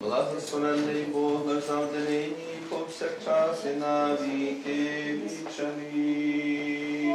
Благословенний Бог наш завжди нині, повсякчас і на віки вічні.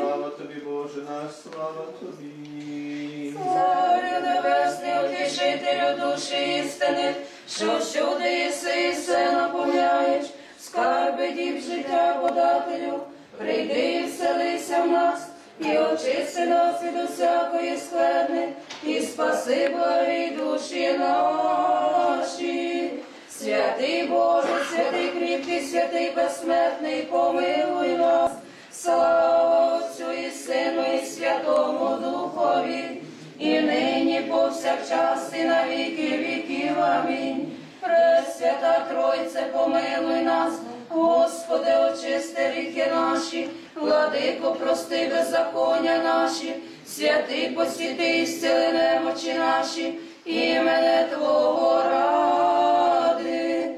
Слава тобі, Боже наш, слава тобі. Царю небесний, утішителю душі істини, що всюди єси і все наповняєш, скарби діб життя подателю, прийди і вселися в нас, і очисти нас від усякої скверни, і спаси благі душі наші. Святий Боже, святий кріпкий, святий безсмертний, помилуй нас. Слава Отцю і Сину, і Святому Духові, і нині повсякчас, і на віки віків. Амінь. Пресвята Тройце, помилуй нас, Господи, очисти ріки наші, владико, прости беззаконня наші, святий посвяти і зціли немочі наші, імене Твого ради.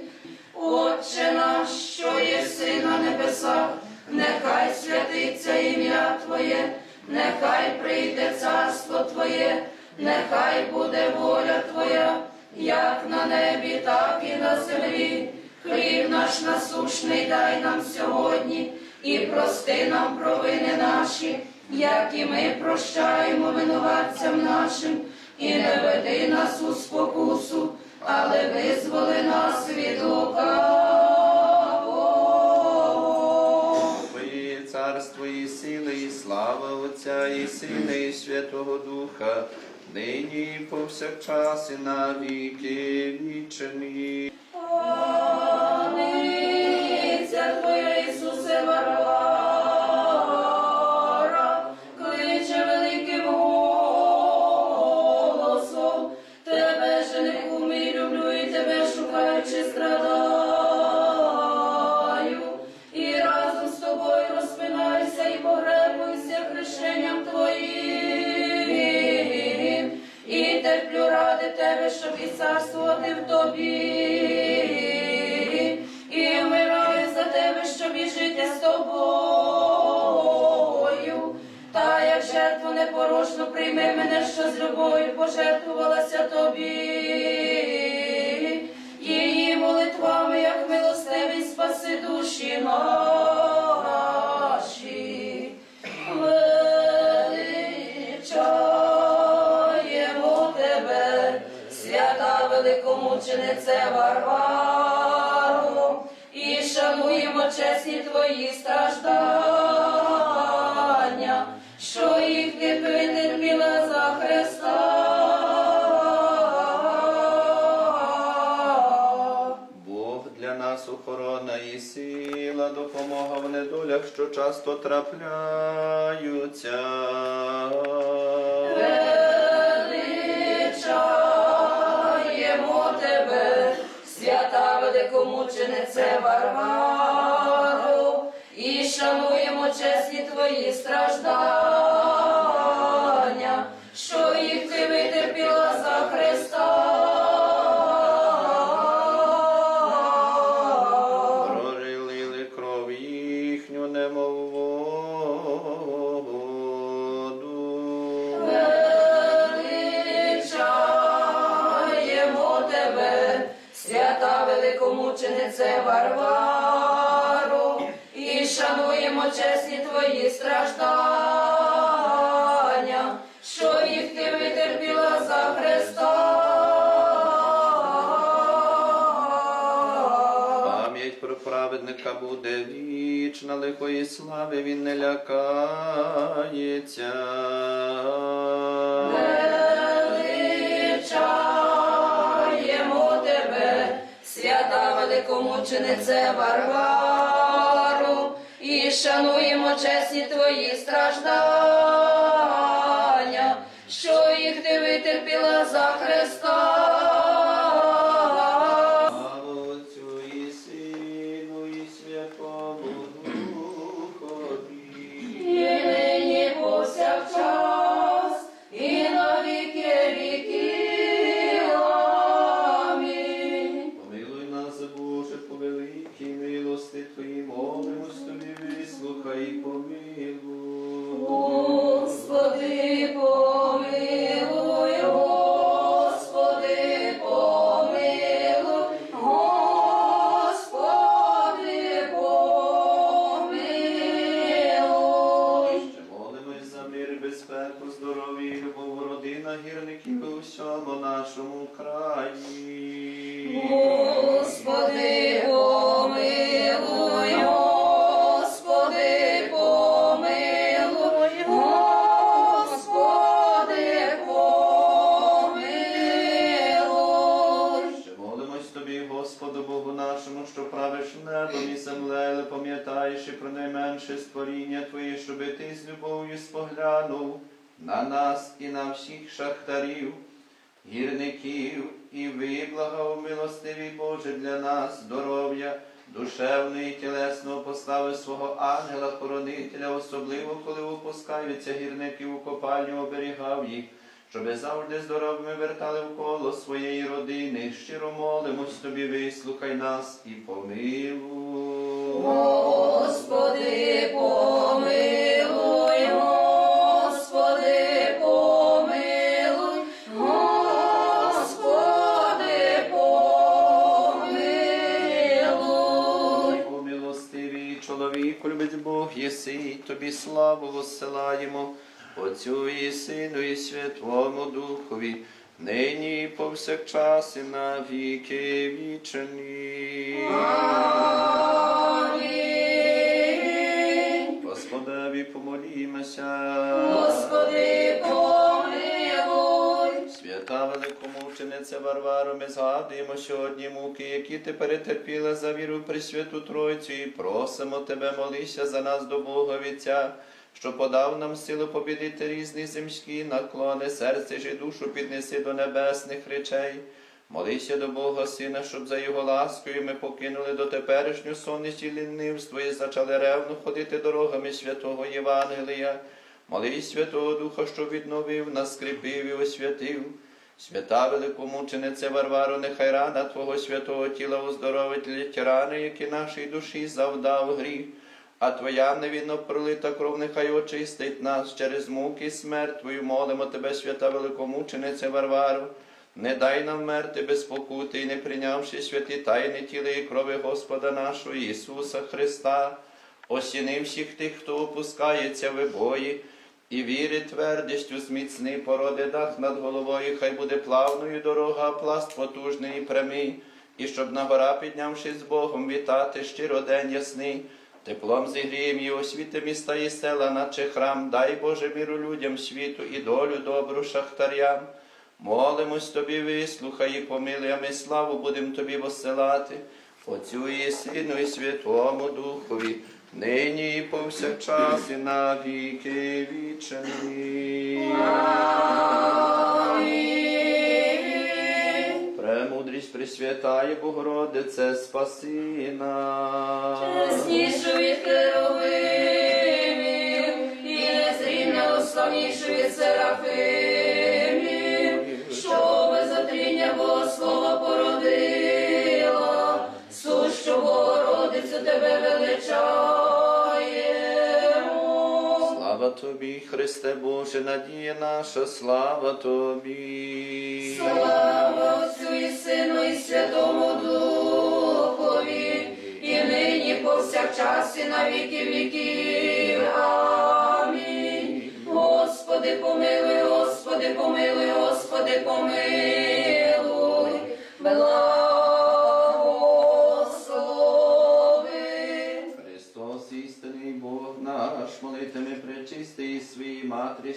Отче наш, що єси на небесах, нехай святиться ім'я Твоє, нехай прийде царство Твоє, нехай буде воля Твоя, як на небі, так і на землі. Хліб наш насушний дай нам сьогодні, і прости нам провини наші, як і ми прощаємо винуватцям нашим, і не веди нас у спокусу, але визволи нас від. Твоє царство і сили, і слава Отця, і Сина, і Святого Духа, нині повсякчас і на віки щоб і царствувати в Тобі, і вмираю за Тебе, щоб і жити з Тобою. Та як жертву непорочну прийми мене, що з любов'ю пожертвувалася тобі. Її молитвами, як милостивий, спаси душі великомученице Варвару, і шануємо чесні твої страждання, що їх ти витерпіла за Христа. Бог для нас охорона і сила, допомога в недолях, що часто трапляються. Великомученице Варвару, і шануємо чесні твої страждання, великомученице Варвару, і шануємо чесні твої страждання, що їх ти витерпіла за Христа. І про найменше створіння Твоє, щоби ти з любов'ю споглянув на нас і на всіх шахтарів, гірників, і виблагав милостивий Боже для нас здоров'я, душевного і тілесного поставив свого ангела-хоронителя, особливо коли опускаються гірники у копальню, оберігав їх щоби завжди здоровими вертали в коло своєї родини. Щиро молимось тобі, вислухай нас і помилуй. Господи, помилуй, Господи, помилуй, Господи, помилуй. Чоловіку, любить Бог, єси, і тобі славу воссилаємо, Отцю і Сину, і Святому Духові, нині повсякчас і на віки вічені. Господи, помилуй. Свята великомучениця Варваро, ми згадуємо сьогодні муки, які ти перетерпіла за віру в Пресвяту Тройцю, і просимо тебе, молися за нас до Бога Вітця, що подав нам силу побідити різні земські наклони, серце ж і душу піднеси до небесних речей. Молися до Бога Сина, щоб за його ласкою ми покинули до теперішню сонність і лінивство і зачали ревно ходити дорогами святого Євангелія. Молись Святого Духа, що відновив нас, скріпив і освятив. Свята великомучениця Варваро, нехай рана Твого святого тіла оздоровить лють рани, які нашій душі завдав гріх. А Твоя невинно пролита кров нехай очистить нас через муки і смерть Твою. Молимо Тебе, свята великомучениця Варваро. Не дай нам вмерти без покути не прийнявши святі тайни тіла і крови Господа нашого Ісуса Христа, осіни всіх тих, хто опускається в бої, і віри твердістю зміцни породи дах над головою, хай буде плавною дорога, а пласт потужний і прямий, і щоб на гора, піднявшись з Богом, вітати щиро день ясний. Теплом зігрієм і освіти міста і села, наче храм, дай Боже міру людям світу і долю добру шахтарям. Молимось тобі, вислухай і помилуй, а ми славу будем тобі посилати, Отцю і Сину, і Святому Духові, нині і повсякчас, і на віки. Амінь. Премудрість Пресвятає Богородице, спаси нас. Чеснішу від херовимів і незрівняно славнішу від серафимів, величаємо. Слава тобі, Христе Боже, надія наша, слава тобі. Слава Отцю і Сину і Святому Духові, і нині повсякчас і на віки віків. Амінь. Господи, помилуй, Господи, помилуй, Господи, помилуй.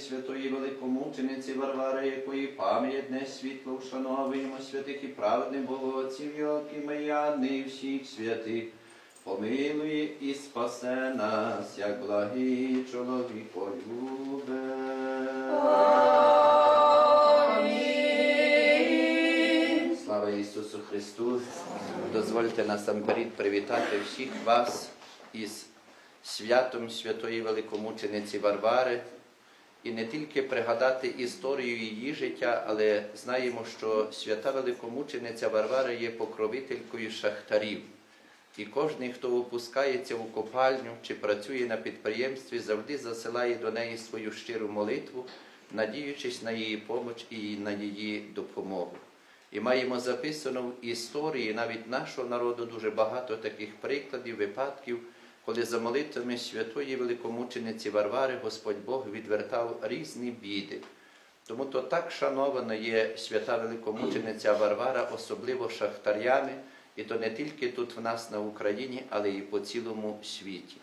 Святої Великомучениці Варвари, якої пам'ять не світло вшановуємо святих і праведних Богоців, Йокіма і Анни і всіх святих. Помилуй і спасе нас, як благий чоловіколюбе. Амінь. Слава Ісусу Христу! Дозвольте насамперед привітати всіх вас із святом Святої Великомучениці Варвари і не тільки пригадати історію її життя, але знаємо, що свята Великомучениця Варвара є покровителькою шахтарів. І кожен, хто опускається у копальню чи працює на підприємстві, завжди засилає до неї свою щиру молитву, надіючись на її помоч і на її допомогу. І маємо записано в історії навіть нашого народу дуже багато таких прикладів, випадків, коли за молитвами святої великомучениці Варвари Господь Бог відвертав різні біди. Тому то так шанована є свята великомучениця Варвара, особливо шахтарями, і то не тільки тут в нас на Україні, але і по цілому світі.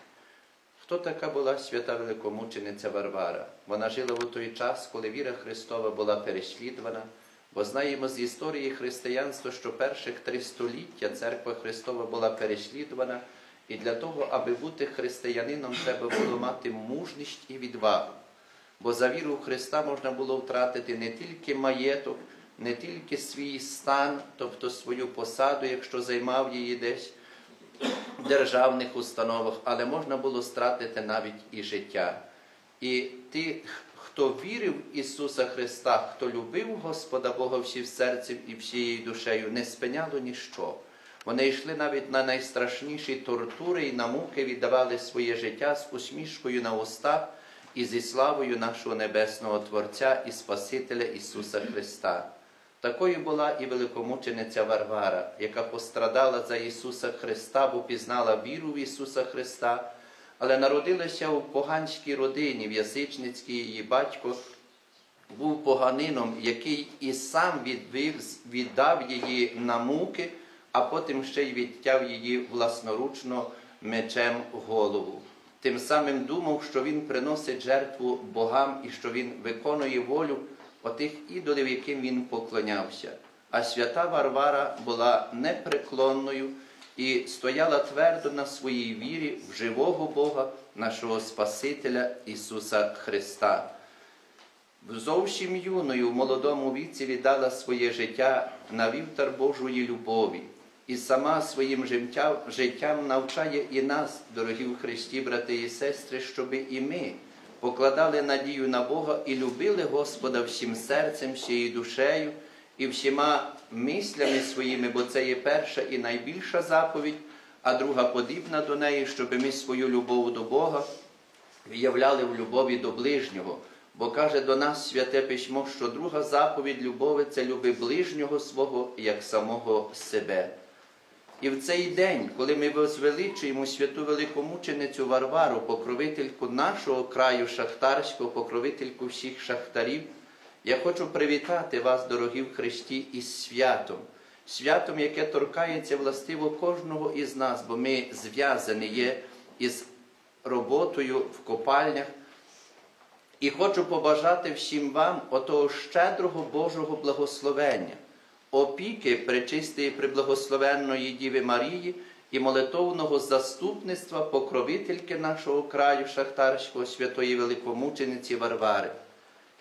Хто така була свята великомучениця Варвара? Вона жила у той час, коли віра Христова була переслідувана, бо знаємо з історії християнства, що перших три століття церква Христова була переслідувана, і для того, аби бути християнином, треба було мати мужність і відвагу. Бо за віру в Христа можна було втратити не тільки маєток, не тільки свій стан, тобто свою посаду, якщо займав її десь в державних установах, але можна було стратити навіть і життя. І ті, хто вірив в Ісуса Христа, хто любив Господа Бога всім серцем і всією душею, не спиняло ніщо. Вони йшли навіть на найстрашніші тортури і на муки віддавали своє життя з усмішкою на устах і зі славою нашого Небесного Творця і Спасителя Ісуса Христа. Такою була і великомучениця Варвара, яка пострадала за Ісуса Христа, бо пізнала віру в Ісуса Христа, але народилася у поганській родині, в язичницькій її батько був поганином, який і сам віддав її на муки, а потім ще й відтяв її власноручно мечем голову. Тим самим думав, що він приносить жертву богам і що він виконує волю отих ідолів, яким він поклонявся. А свята Варвара була непреклонною і стояла твердо на своїй вірі в живого Бога, нашого Спасителя Ісуса Христа. Зовсім юною в молодому віці віддала своє життя на вівтар Божої любові і сама своїм життям, життям навчає і нас, дорогі в Христі, брати і сестри, щоби і ми покладали надію на Бога і любили Господа всім серцем, всією душею і всіма мислями своїми, бо це є перша і найбільша заповідь, а друга подібна до неї, щоб ми свою любов до Бога виявляли в любові до ближнього. Бо каже до нас святе письмо, що друга заповідь любові це люби ближнього свого як самого себе. І в цей день, коли ми возвеличуємо святу великомученицю Варвару, покровительку нашого краю шахтарського, покровительку всіх шахтарів, я хочу привітати вас, дорогі в Христі, із святом, святом, яке торкається властиво кожного із нас, бо ми зв'язані є із роботою в копальнях. І хочу побажати всім вам отого щедрого Божого благословення, опіки пречистої приблагословенної Діви Марії і молитовного заступництва покровительки нашого краю Шахтарського святої великомучениці Варвари.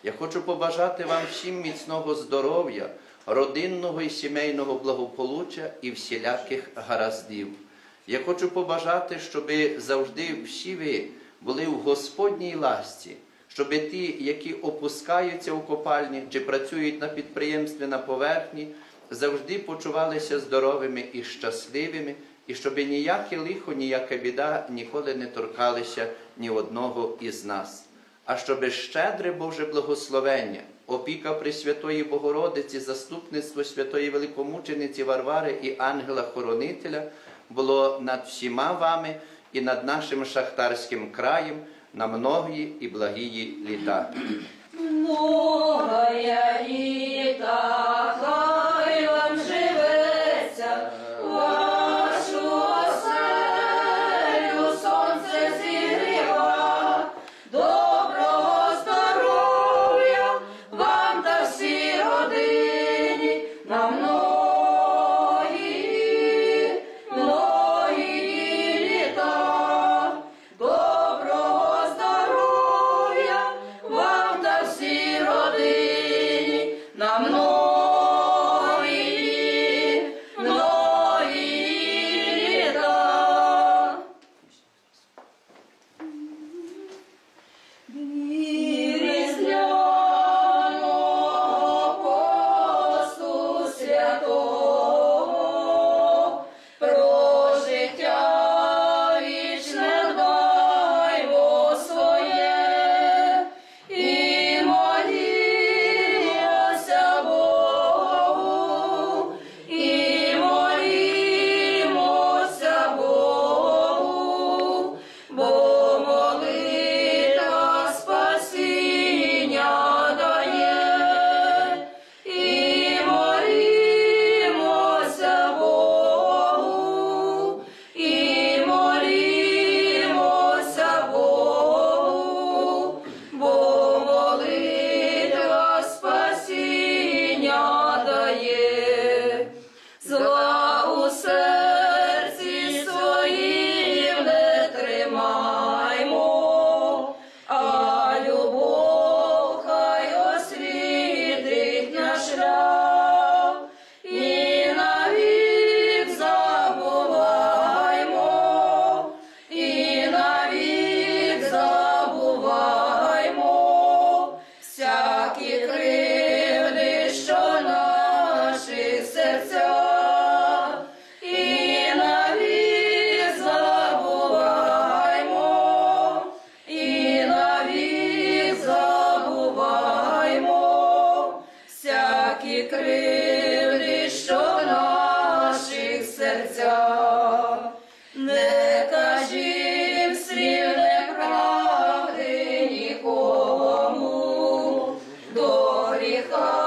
Я хочу побажати вам всім міцного здоров'я, родинного і сімейного благополуччя і всіляких гараздів. Я хочу побажати, щоб завжди всі ви були в Господній ласці, щоб ті, які опускаються у копальні чи працюють на підприємстві на поверхні, завжди почувалися здоровими і щасливими, і щоб ніяке лихо, ніяка біда ніколи не торкалися ні одного із нас. А щоб щедре Боже благословення, опіка Пресвятої Богородиці, заступництво Святої Великомучениці Варвари і ангела-хоронителя було над всіма вами і над нашим шахтарським краєм на многії і благії літа. Многая літа, 있고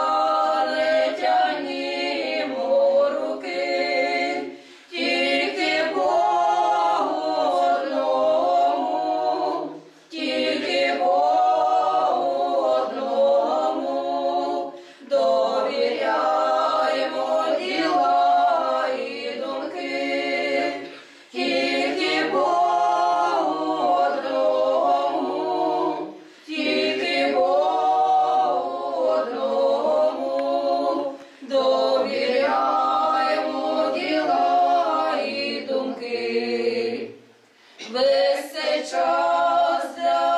Esse ciò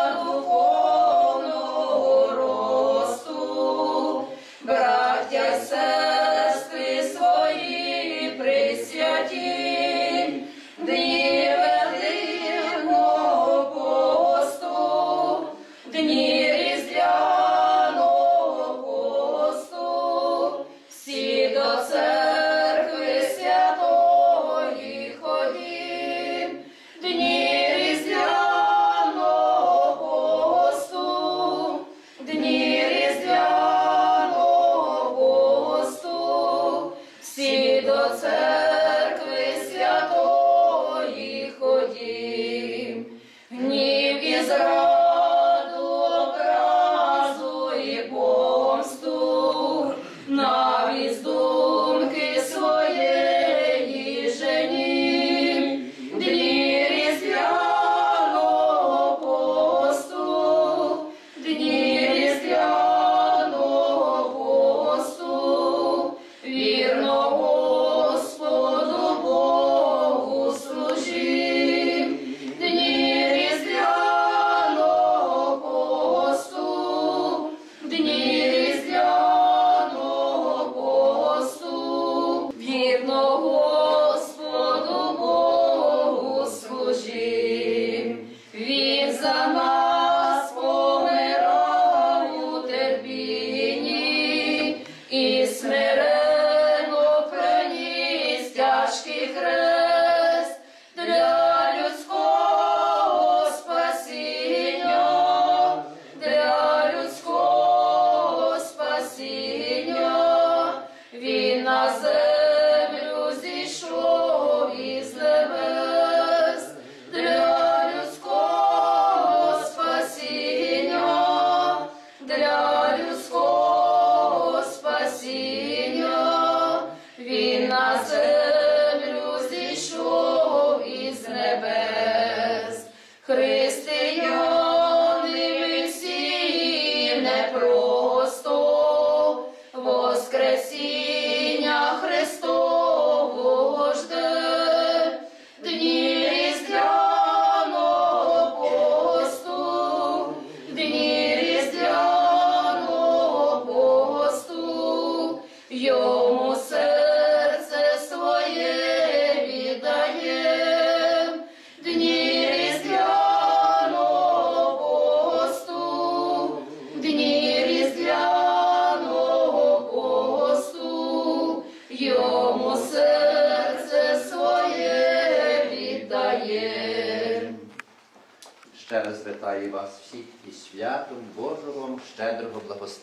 до церкви святої ходім, гнів і зрадів.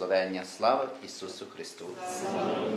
благословення. Слава Ісусу Христу! Слава.